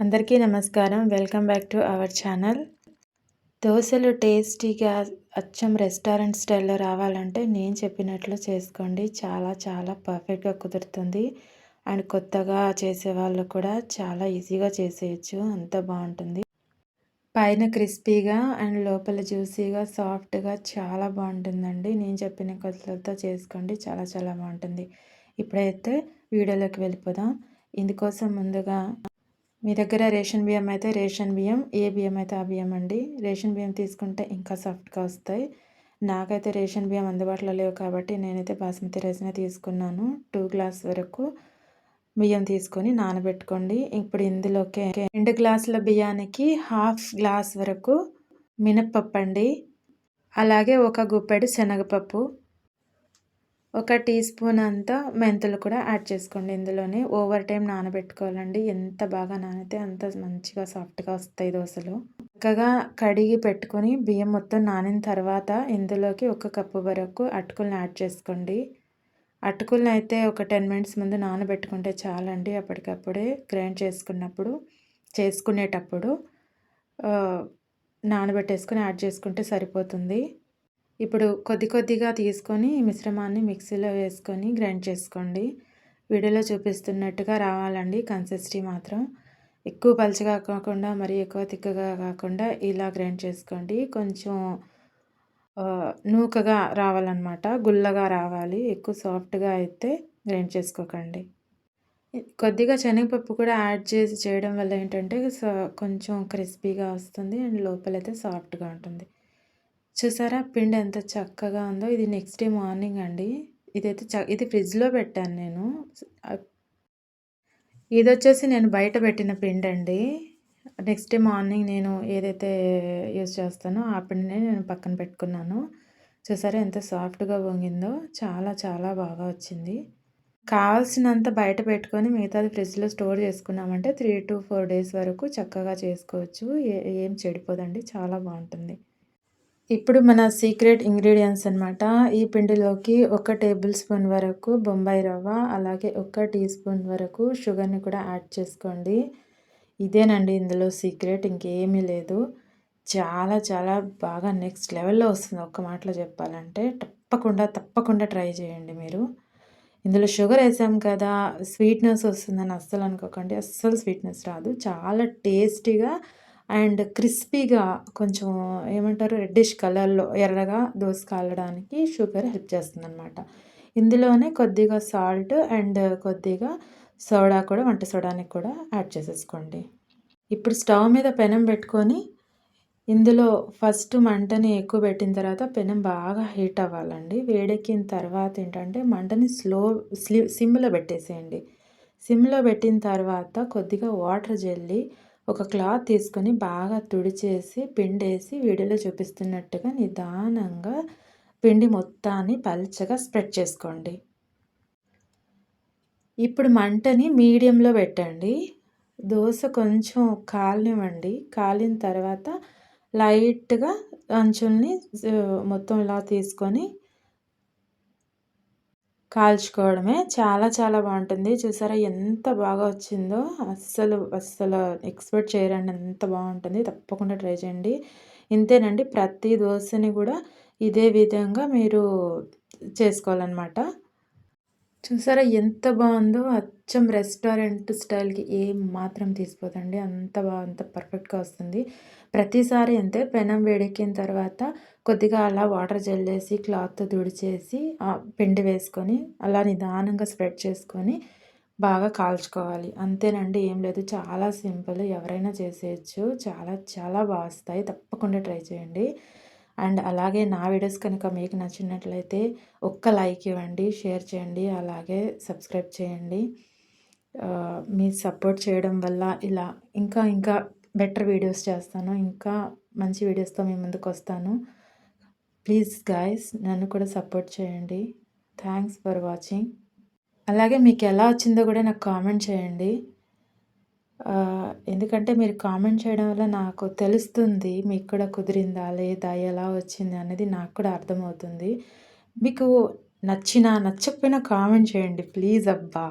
అందరికీ నమస్కారం. Welcome back to our channel. దోశలు టేస్టీగా అచ్చం రెస్టారెంట్ స్టైల్లో రావాలంటే నేను చెప్పినట్లు చేసుకోండి. చాలా చాలా పర్ఫెక్ట్గా కుదురుతుంది. అండ్ కొత్తగా చేసే వాళ్ళు కూడా చాలా ఈజీగా చేసేయచ్చు. అంత బాగుంటుంది. పైన క్రిస్పీగా అండ్ లోపల జ్యూసీగా సాఫ్ట్గా చాలా బాగుంటుందండి. నేను చెప్పిన కొత్తలతో చేసుకోండి. చాలా చాలా బాగుంటుంది. ఇప్పుడైతే వీడియోలోకి వెళ్ళిపోదాం. ఇందుకోసం ముందుగా మీ దగ్గర రేషన్ బియ్యం అయితే రేషన్ బియ్యం ఏ బియ్యం అయితే ఆ బియ్యం అండి? రేషన్ బియ్యం తీసుకుంటే ఇంకా సాఫ్ట్గా వస్తాయి. నాకైతే రేషన్ బియ్యం అందుబాటులో లేవు కాబట్టి నేనైతే బాస్మతి రైస్నే తీసుకున్నాను. టూ గ్లాస్ వరకు బియ్యం తీసుకొని నానబెట్టుకోండి. ఇప్పుడు ఇందులోకి రెండు గ్లాసుల బియ్యానికి హాఫ్ గ్లాస్ వరకు మినప్పప్పు అండి. అలాగే ఒక గుప్పెడు శనగపప్పు. ఒక టీ స్పూన్ అంతా మెంతులు కూడా యాడ్ చేసుకోండి. ఇందులోనే ఓవర్ టైం నానబెట్టుకోవాలండి. ఎంత బాగా నానితే అంత మంచిగా సాఫ్ట్గా వస్తాయి దోశలు. చక్కగా కడిగి పెట్టుకొని బియ్యం మొత్తం నానిన తర్వాత ఇందులోకి ఒక కప్పు వరకు అటుకులను యాడ్ చేసుకోండి. అటుకులను అయితే ఒక టెన్ మినిట్స్ ముందు నానబెట్టుకుంటే చాలండి. అప్పటికప్పుడే గ్రైండ్ చేసుకున్నప్పుడు చేసుకునేటప్పుడు నానబెట్టేసుకొని యాడ్ చేసుకుంటే సరిపోతుంది. ఇప్పుడు కొద్ది కొద్దిగా తీసుకొని మిశ్రమాన్ని మిక్సీలో వేసుకొని గ్రైండ్ చేసుకోండి. వీడియోలో చూపిస్తున్నట్టుగా రావాలండి కన్సిస్టీ మాత్రం. ఎక్కువ పలుచగా కాకుండా మరి ఎక్కువ తిక్కగా కాకుండా ఇలా గ్రైండ్ చేసుకోండి. కొంచెం నూకగా రావాలన్నమాట. గుల్లగా రావాలి. ఎక్కువ సాఫ్ట్గా అయితే గ్రైండ్ చేసుకోకండి. కొద్దిగా శనగపప్పు కూడా యాడ్ చేసి చేయడం వల్ల ఏంటంటే కొంచెం క్రిస్పీగా వస్తుంది అండ్ లోపలైతే సాఫ్ట్గా ఉంటుంది. చూసారా? పిండి ఎంత చక్కగా ఉందో. ఇది నెక్స్ట్ డే మార్నింగ్ అండి. ఇదైతే చ ఇది ఫ్రిడ్జ్లో పెట్టాను నేను. ఇది వచ్చేసి నేను బయట పెట్టిన పిండి అండి. నెక్స్ట్ డే మార్నింగ్ నేను ఏదైతే యూజ్ చేస్తానో ఆ పిండిని నేను పక్కన పెట్టుకున్నాను. చూసారా ఎంత సాఫ్ట్గా వంగిందో. చాలా చాలా బాగా వచ్చింది. కావాల్సినంత బయట పెట్టుకొని మిగతాది ఫ్రిడ్జ్లో స్టోర్ చేసుకున్నామంటే త్రీ టు ఫోర్ డేస్ వరకు చక్కగా చేసుకోవచ్చు. ఏం చెడిపోదండి. చాలా బాగుంటుంది. ఇప్పుడు మన సీక్రెట్ ఇంగ్రీడియంట్స్ అనమాట ఈ పిండిలోకి ఒక టేబుల్ స్పూన్ వరకు బొంబాయి రవ్వ అలాగే ఒక టీ స్పూన్ వరకు షుగర్ని కూడా యాడ్ చేసుకోండి. ఇదేనండి ఇందులో సీక్రెట్ ఇంకేమీ లేదు. చాలా చాలా బాగా నెక్స్ట్ లెవెల్లో వస్తుంది ఒక్క మాటలో చెప్పాలంటే. తప్పకుండా తప్పకుండా ట్రై చేయండి మీరు. ఇందులో షుగర్ వేసాం కదా స్వీట్నెస్ వస్తుందని అస్సలు అనుకోకండి. అస్సలు స్వీట్నెస్ రాదు. చాలా టేస్టీగా అండ్ క్రిస్పీగా కొంచెం ఏమంటారు రెడ్డిష్ కలర్లో ఎర్రగా దోశ కాలడానికి షుగర్ హెల్ప్ చేస్తుంది అనమాట ఇందులోనే కొద్దిగా సాల్ట్ అండ్ కొద్దిగా సోడా కూడా వంట సోడానికి కూడా యాడ్ చేసేసుకోండి. ఇప్పుడు స్టవ్ మీద పెనం పెట్టుకొని ఇందులో ఫస్ట్ మంటని ఎక్కువ పెట్టిన తర్వాత పెనం బాగా హీట్ అవ్వాలండి. వేడెక్కిన తర్వాత ఏంటంటే మంటని స్లో స్లీ సిమ్లో పెట్టేసేయండి. సిమ్లో పెట్టిన తర్వాత కొద్దిగా వాటర్ జల్లి ఒక క్లాత్ తీసుకొని బాగా తుడిచేసి పిండేసి వీడియోలో చూపిస్తున్నట్టుగా నిదానంగా పిండి మొత్తాన్ని పల్చగా స్ప్రెడ్ చేసుకోండి. ఇప్పుడు మంటని మీడియంలో పెట్టండి. దోశ కొంచెం కాలనివ్వండి. కాలిన తర్వాత లైట్గా అంచుల్ని మొత్తం ఇలా తీసుకొని కాల్చుకోవడమే చాలా చాలా బాగుంటుంది. చూసారా ఎంత బాగా వచ్చిందో? అస్సలు అస్సలు ఎక్స్పెక్ట్ చేయరండి. ఎంత బాగుంటుంది. తప్పకుండా ట్రై చేయండి. ఇంతేనండి. ప్రతి దోశని కూడా ఇదే విధంగా మీరు చేసుకోవాలన్నమాట. చూసారా? ఎంత బాగుందో? అచ్చం రెస్టారెంట్ స్టైల్కి ఏం మాత్రం తీసిపోదండి. అంత బాగా అంత పర్ఫెక్ట్గా వస్తుంది. ప్రతిసారి అంతే పెనం వేడెక్కిన తర్వాత కొద్దిగా అలా వాటర్ జల్లేసి క్లాత్ తుడిచేసి పిండి వేసుకొని అలా నిదానంగా స్ప్రెడ్ చేసుకొని బాగా కాల్చుకోవాలి. అంతేనండి ఏం లేదు. చాలా సింపుల్. ఎవరైనా చేసేయచ్చు. చాలా చాలా బాగా వస్తాయి. తప్పకుండా ట్రై చేయండి. అండ్ అలాగే నా వీడియోస్ కనుక మీకు నచ్చినట్లయితే ఒక్క లైక్ ఇవ్వండి షేర్ చేయండి అలాగే సబ్స్క్రైబ్ చేయండి. మీ సపోర్ట్ చేయడం వల్ల ఇలా ఇంకా ఇంకా బెటర్ వీడియోస్ చేస్తాను. ఇంకా మంచి వీడియోస్తో మీ ముందుకు వస్తాను. ప్లీజ్ గాయస్ నన్ను కూడా సపోర్ట్ చేయండి. థ్యాంక్స్ ఫర్ వాచింగ్ అలాగే మీకు ఎలా వచ్చిందో కూడా నాకు కామెంట్ చేయండి. ఎందుకంటే మీరు కామెంట్ చేయడం వల్ల నాకు తెలుస్తుంది మీకు కూడా కుదిరిందా లేదా ఎలా వచ్చింది అనేది నాకు కూడా అర్థమవుతుంది. మీకు నచ్చినా నచ్చకపోయినా కామెంట్ చేయండి ప్లీజ్ అబ్బా.